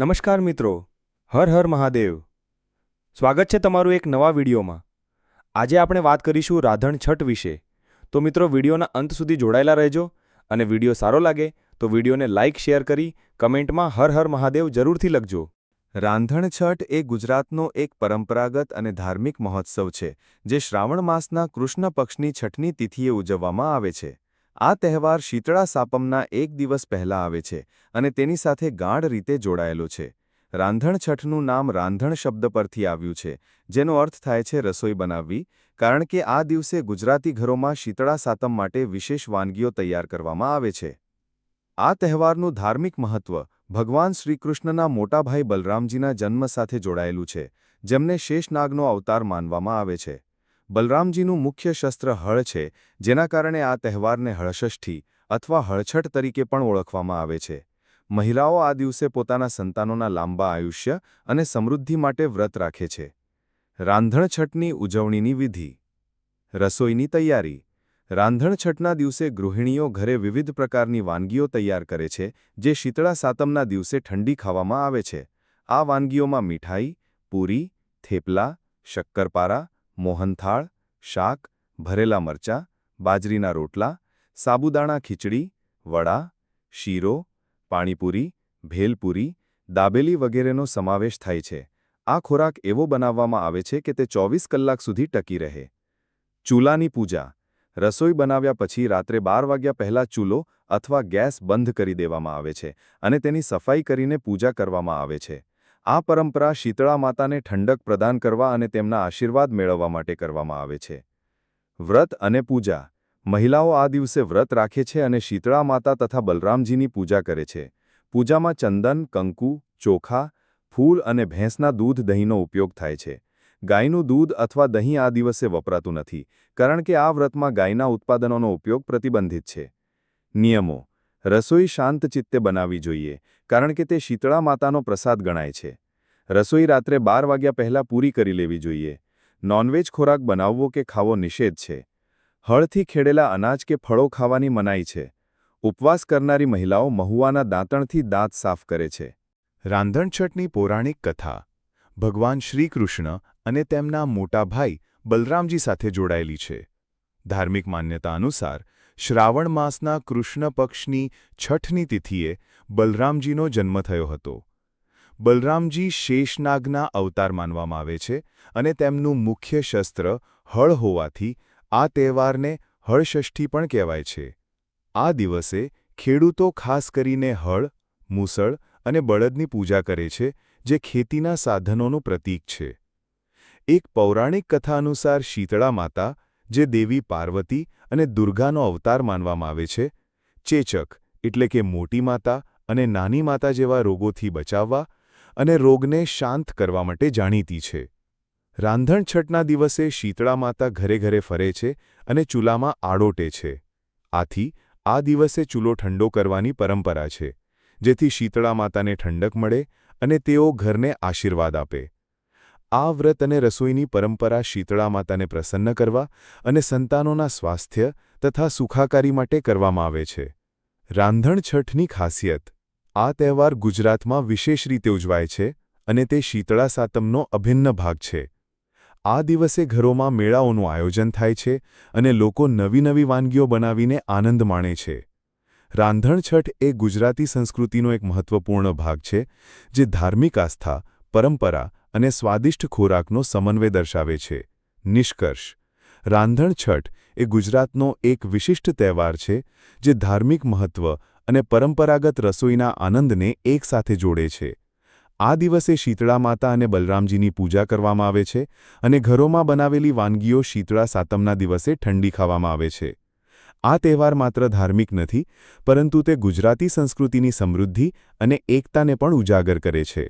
નમસ્કાર મિત્રો, હર હર મહાદેવ. સ્વાગત છે તમારું એક નવા વિડીયોમાં. આજે આપણે વાત કરીશું રાધણ છઠ વિશે. તો મિત્રો, વિડીયોના અંત સુધી જોડાયેલા રહેજો અને વીડિયો સારો લાગે તો વિડીયોને લાઇક શેર કરી કમેન્ટમાં હર હર મહાદેવ જરૂરથી લખજો. રાંધણ છઠ એ ગુજરાતનો એક પરંપરાગત અને ધાર્મિક મહોત્સવ છે, જે શ્રાવણ માસના કૃષ્ણ પક્ષની છઠની તિથિએ ઉજવવામાં આવે છે. આ તહેવાર શીતળા સાપમના એક દિવસ પહેલા આવે છે અને તેની સાથે ગાઢ રીતે જોડાયેલો છે. રાંધણ છઠનું નામ રાંધણ શબ્દ પરથી આવ્યું છે, જેનો અર્થ થાય છે રસોઈ બનાવવી, કારણ કે આ દિવસે ગુજરાતી ઘરોમાં શીતળા સાતમ માટે વિશેષ વાનગીઓ તૈયાર કરવામાં આવે છે. આ તહેવારનું ધાર્મિક મહત્વ ભગવાન શ્રીકૃષ્ણના મોટાભાઈ બલરામજીના જન્મ સાથે જોડાયેલું છે, જેમને શેષનાગનો અવતાર માનવામાં આવે છે. બલરામજીનું મુખ્ય શસ્ત્ર હળ છે, જેના કારણે આ તહેવારને હળષષ્ઠી અથવા હળછટ તરીકે પણ ઓળખવામાં આવે છે. મહિલાઓ આ દિવસે પોતાના સંતાનોના લાંબા આયુષ્ય અને સમૃદ્ધિ માટે વ્રત રાખે છે. રાંધણછટની ઉજવણીની વિધિ. રસોઈની તૈયારી. રાંધણછઠના દિવસે ગૃહિણીઓ ઘરે વિવિધ પ્રકારની વાનગીઓ તૈયાર કરે છે, જે શીતળા સાતમના દિવસે ઠંડી ખાવામાં આવે છે. આ વાનગીઓમાં મીઠાઈ, પૂરી, થેપલા, શક્કરપારા મોહનથાળ, શાક, ભરેલા મરચાં, બાજરીના રોટલા, સાબુદાણા ખીચડી, વડા, શીરો, પાણીપુરી, ભેલપુરી, દાબેલી વગેરેનો સમાવેશ થાય છે. આ ખોરાક એવો બનાવવામાં આવે છે કે તે ચોવીસ કલાક સુધી ટકી રહે. ચૂલાની પૂજા. રસોઈ બનાવ્યા પછી રાત્રે બાર વાગ્યા પહેલાં ચૂલો અથવા ગેસ બંધ કરી દેવામાં આવે છે અને તેની સફાઈ કરીને પૂજા કરવામાં આવે છે. આ પરંપરા શીતળા માતાને ઠંડક પ્રદાન કરવા અને તેમના આશીર્વાદ મેળવવા માટે કરવામાં આવે છે. વ્રત અને પૂજા. મહિલાઓ આ દિવસે વ્રત રાખે છે અને શીતળા માતા તથા બલરામજીની પૂજા કરે છે. પૂજામાં ચંદન, કંકુ, ચોખા, ફૂલ અને ભેંસના દૂધ દહીંનો ઉપયોગ થાય છે. ગાયનું દૂધ અથવા દહીં આ દિવસે વપરાતું નથી, કારણ કે આ વ્રતમાં ગાયના ઉત્પાદનોનો ઉપયોગ પ્રતિબંધિત છે. નિયમો. રસોઈ શાંત ચિત્તે બનાવવી જોઈએ, કારણ કે તે શીતળા માતાનો પ્રસાદ ગણાય છે. રસોઈ રાત્રે બાર વાગ્યા પહેલાં પૂરી કરી લેવી જોઈએ. નોનવેજ ખોરાક બનાવવો કે ખાવો નિષેધ છે. હળથી ખેડેલા અનાજ કે ફળો ખાવાની મનાઈ છે. ઉપવાસ કરનારી મહિલાઓ મહુવાના દાંતણથી દાંત સાફ કરે છે. રાંધણછટની પૌરાણિક કથા. ભગવાન શ્રીકૃષ્ણ અને તેમના મોટા ભાઈ બલરામજી સાથે જોડાયેલી છે. ધાર્મિક માન્યતા અનુસાર શ્રાવણ માસના કૃષ્ણ પક્ષની છઠની તિથિએ બલરામજીનો જન્મ થયો હતો. બલરામજી શેષનાગના અવતાર માનવામાં આવે છે અને તેમનું મુખ્ય શસ્ત્ર હળ હોવાથી આ તહેવારને હળષષ્ઠી પણ કહેવાય છે. આ દિવસે ખેડૂતો ખાસ કરીને હળ, મૂસળ અને બળદની પૂજા કરે છે, જે ખેતીના સાધનોનું પ્રતીક છે. એક પૌરાણિક કથા અનુસાર શીતળા માતા જે દેવી પાર્વતી અને દુર્ગાનો અવતાર માનવામાં આવે છે, ચેચક એટલે કે મોટી માતા અને નાની માતા જેવા રોગોથી બચાવવા અને રોગને શાંત કરવા માટે જાણીતી છે. રાંધણછઠના દિવસે શીતળા માતા ઘરે ઘરે ફરે છે અને ચૂલામાં આડોટે છે. આથી આ દિવસે ચૂલો ઠંડો કરવાની પરંપરા છે, જેથી શીતળા માતાને ઠંડક મળે અને તેઓ ઘરને આશીર્વાદ આપે. આ વ્રત અને રસોઈની પરંપરા શીતળા માતાને પ્રસન્ન કરવા અને સંતાનોના સ્વાસ્થ્ય તથા સુખાકારી માટે કરવામાં આવે છે. રાંધણછઠની ખાસિયત. આ તહેવાર ગુજરાતમાં વિશેષ રીતે ઉજવાય છે અને તે શીતળા સાતમનો અભિન્ન ભાગ છે. આ દિવસે ઘરોમાં મેળાઓનું આયોજન થાય છે અને લોકો નવી નવી વાનગીઓ બનાવીને આનંદ માણે છે. રાંધણછઠ એ ગુજરાતી સંસ્કૃતિનો એક મહત્વપૂર્ણ ભાગ છે, જે ધાર્મિક આસ્થા, પરંપરા અને સ્વાદિષ્ટ ખોરાકનો સમન્વય દર્શાવે છે. નિષ્કર્ષ. રાંધણ છઠ એ ગુજરાતનો એક વિશિષ્ટ તહેવાર છે, જે ધાર્મિક મહત્વ અને પરંપરાગત રસોઈના આનંદને એકસાથે જોડે છે. આ દિવસે શીતળા માતા અને બલરામજીની પૂજા કરવામાં આવે છે અને ઘરોમાં બનાવેલી વાનગીઓ શીતળા સાતમના દિવસે ઠંડી ખાવામાં આવે છે. આ તહેવાર માત્ર ધાર્મિક નથી, પરંતુ તે ગુજરાતી સંસ્કૃતિની સમૃદ્ધિ અને એકતાને પણ ઉજાગર કરે છે.